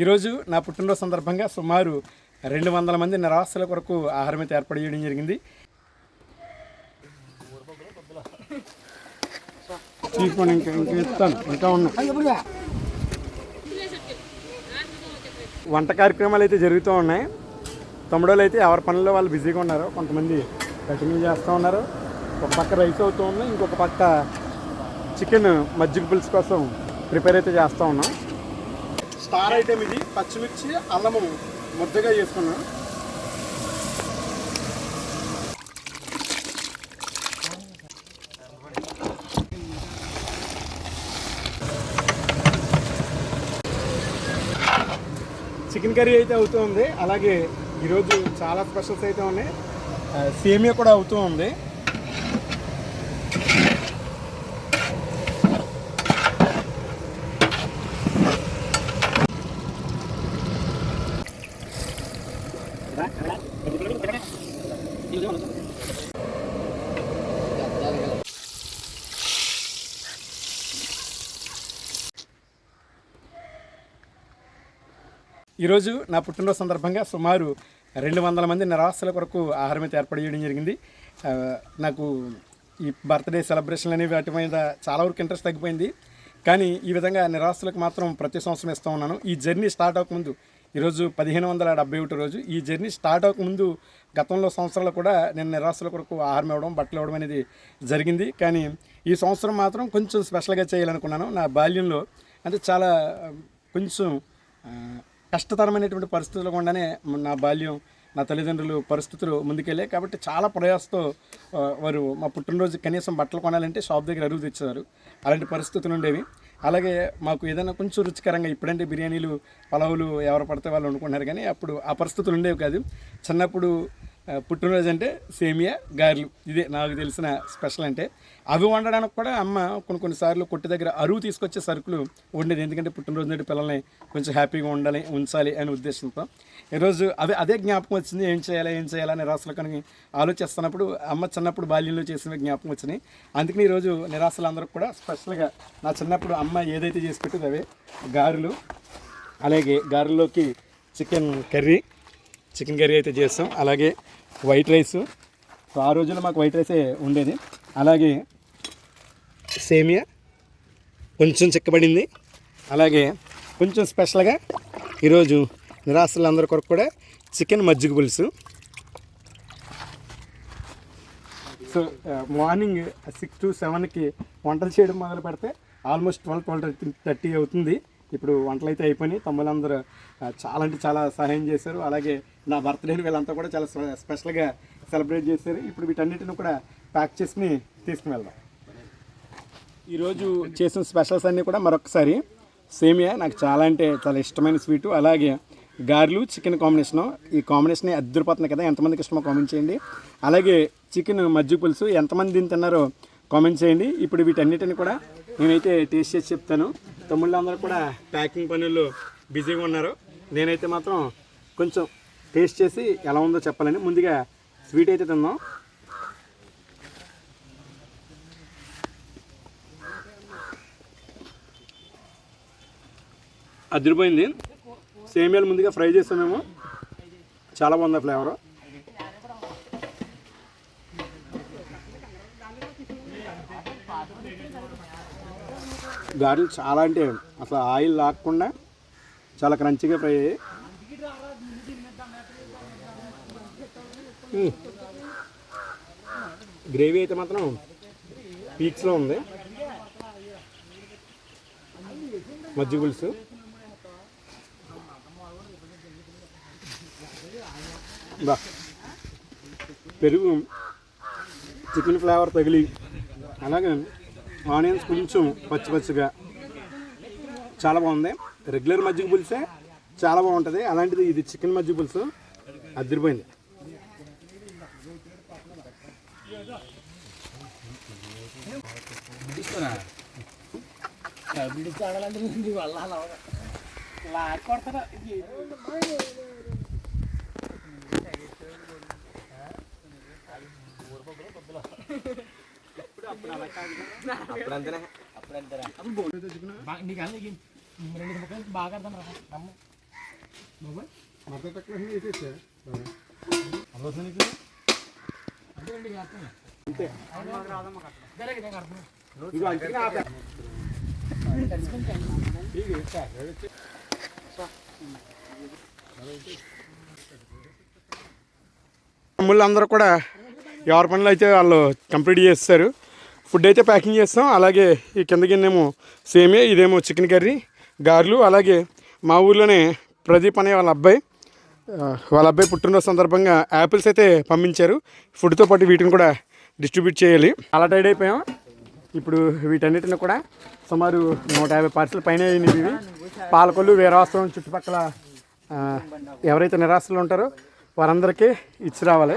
ఈరోజు నా పుట్టినరోజు సందర్భంగా సుమారు రెండు వందల మంది నిరాశల కొరకు ఆహారం అయితే ఏర్పాటు చేయడం జరిగింది. తీసుకోండి ఇంకా ఇంకా ఇస్తాను ఇంకా వంట కార్యక్రమాలు అయితే జరుగుతూ ఉన్నాయి. తమ్ముడోళ్ళు అయితే ఎవరి పనుల్లో వాళ్ళు బిజీగా ఉన్నారు కొంతమంది కటింగ్ చేస్తూ ఉన్నారు. ఒక పక్క రైస్ అవుతూ ఉంది ఇంకొక పక్క చికెన్ మజ్జిగ పులుసు కోసం ప్రిపేర్ అయితే చేస్తూ ఉన్నాం. స్టార్ ఐటెం ఇది పచ్చిమిర్చి అల్లము. ముద్దగా చేసుకున్నాను చికెన్ కర్రీ అయితే అవుతూ ఉంది. అలాగే ఈరోజు చాలా స్పెషల్స్ అయితే ఉన్నాయి. సేమియా కూడా అవుతూ ఉంది. ఈరోజు నా పుట్టినరోజు సందర్భంగా సుమారు రెండు వందల మంది నిరాశల కొరకు ఆహారం అయితే ఏర్పాటు చేయడం జరిగింది. నాకు ఈ బర్త్డే సెలబ్రేషన్లు అనేవి వాటి మీద చాలా వరకు ఇంట్రెస్ట్ తగ్గిపోయింది. కానీ ఈ విధంగా నిరాశలకు మాత్రం ప్రతి సంవత్సరం ఇస్తూ ఉన్నాను. ఈ జర్నీ స్టార్ట్ అవ్వకముందు ఈరోజు పదిహేను వందల డెబ్బై ఒకటి రోజు ఈ జర్నీ స్టార్ట్ అవ్వకముందు గతంలో సంవత్సరాలు కూడా నేను నిరాశల కొరకు ఆహారం ఇవ్వడం బట్టలు ఇవ్వడం అనేది జరిగింది. కానీ ఈ సంవత్సరం మాత్రం కొంచెం స్పెషల్గా చేయాలనుకున్నాను. నా బాల్యంలో అంటే చాలా కొంచెం కష్టతరమైనటువంటి పరిస్థితులు కూడానే నా బాల్యం నా తల్లిదండ్రులు పరిస్థితులు ముందుకెళ్ళాయి. కాబట్టి చాలా ప్రయాసతో వారు మా పుట్టినరోజు కనీసం బట్టలు కొనాలంటే షాప్ దగ్గర అరువు తెచ్చేవారు. అలాంటి పరిస్థితులు ఉండేవి. అలాగే మాకు ఏదైనా కొంచెం రుచికరంగా ఇప్పుడంటే బిర్యానీలు పలావులు ఎవరు పడితే వాళ్ళు వండుకుంటున్నారు కానీ అప్పుడు ఆ పరిస్థితులు ఉండేవి కాదు. చిన్నప్పుడు పుట్టినరోజు అంటే సేమియా గారెలు. ఇదే నాకు తెలిసిన స్పెషల్ అంటే. అవి వండడానికి కూడా అమ్మ కొన్ని కొన్నిసార్లు కొట్టు దగ్గర అరువు తీసుకొచ్చే సరుకులు వండేది. ఎందుకంటే పుట్టినరోజు నాటి పిల్లల్ని కొంచెం హ్యాపీగా ఉండాలి ఉంచాలి అనే ఉద్దేశంతో. ఈరోజు అదే అదే జ్ఞాపకం వచ్చింది. ఏం చేయాలి ఏం చేయాలి నిరాశలు రాసులు కనుక ఆలోచిస్తున్నప్పుడు అమ్మ చిన్నప్పుడు బాల్యంలో చేసిన జ్ఞాపకం వచ్చినాయి. అందుకని ఈరోజు నిరాశలందరూ కూడా స్పెషల్గా నా చిన్నప్పుడు అమ్మ ఏదైతే చేసి పెట్టేది అవే. గారెలు అలాగే గారెల్లోకి చికెన్ కర్రీ చికెన్ కర్రీ అయితే చేస్తాం. అలాగే వైట్ రైస్. సో ఆ రోజుల్లో మాకు వైట్ రైసే ఉండేది. అలాగే సేమియా కొంచెం చిక్కబడింది. అలాగే కొంచెం స్పెషల్గా ఈరోజు నిరాశలందరి కొరకు కూడా చికెన్ మజ్జిగ పులుసు. సో మార్నింగ్ సిక్స్ టు సెవెన్కి వంటలు చేయడం మొదలు పెడితే ఆల్మోస్ట్ ట్వెల్వ్ ట్వెల్వ్ థర్టీ అవుతుంది. ఇప్పుడు వంటలు అయితే అయిపోయినాయి. తమ్ముళ్ళందరూ చాలా అంటే చాలా సహాయం చేశారు. అలాగే నా బర్త్డేని వీళ్ళంతా కూడా చాలా స్పెషల్గా సెలబ్రేట్ చేశారు. ఇప్పుడు వీటన్నిటిని కూడా ప్యాక్ చేసుకుని తీసుకుని వెళ్దాం ఈరోజు చేసిన స్పెషల్స్ అన్నీ కూడా మరొకసారి సేమియా నాకు చాలా అంటే చాలా ఇష్టమైన స్వీటు. అలాగే గారెలు చికెన్ కాంబినేషన్. ఈ కాంబినేషన్ అద్దరిపోతుంది కదా ఎంతమందికి ఇష్టమో కామెంట్ చేయండి. అలాగే చికెన్ మజ్జిగ పులుసు ఎంతమంది దీన్ని తిన్నారో కామెంట్ చేయండి. ఇప్పుడు వీటన్నిటిని కూడా నేనైతే టేస్ట్ చేసి చెప్తాను. తమ్ముళ్ళందరూ కూడా ప్యాకింగ్ పనుల్లో బిజీగా ఉన్నారు. నేనైతే మాత్రం కొంచెం టేస్ట్ చేసి ఎలా ఉందో చెప్పాలని ముందుగా స్వీట్ అయితే తిందాం. అదిరిపోయింది. సేమియాలు ముందుగా ఫ్రై చేసామేమో చాలా బాగుంది ఫ్లేవర్. గారెలు చాలా అంటే అసలు ఆయిల్ లాక్కుండా చాలా క్రంచిగా ఫ్రై అయ్యాయి. గ్రేవీ అయితే మాత్రం పీక్స్లో ఉంది. మజ్జిగ పులుసు. బా పెరుగు చికెన్ ఫ్లేవర్ తగిలి. అలాగే. ఆనియన్స్ కొంచెం పచ్చి పచ్చిగా. చాలా బాగుంది. రెగ్యులర్ మజ్జిగ పులుసే చాలా బాగుంటుంది. అలాంటిది ఇది చికెన్ మజ్జిగ పులుసు. అదిరిపోయింది. నీకు అన్నీ రెండు ముక్కలు బాగా అర్థం రా వేసేసా అవసరం నీకు అంతే తమ్ముళ్ళు అందరూ కూడా ఎవరి పనులు అయితే వాళ్ళు కంప్లీట్ చేస్తారు. ఫుడ్ అయితే ప్యాకింగ్ చేస్తాం. అలాగే ఈ కింద గిన్నేమో సేమియా ఇదేమో చికెన్ కర్రీ గారెలు అలాగే మా ఊర్లోనే ప్రదీప్ అనే వాళ్ళ అబ్బాయి వాళ్ళ అబ్బాయి పుట్టినరోజు సందర్భంగా యాపిల్స్ అయితే పంపించారు. ఫుడ్తో పాటు వీటిని కూడా డిస్ట్రిబ్యూట్ చేయాలి. అలా టైడ్ అయిపోయాం. ఇప్పుడు వీటన్నిటిని కూడా సుమారు నూట యాభై పార్సల్ పైన అయినవి ఇవి. పాలకొల్లు వీరవాస్తవం చుట్టుపక్కల ఎవరైతే నిరాశలు ఉంటారో వారందరికీ ఇచ్చి రావాలి.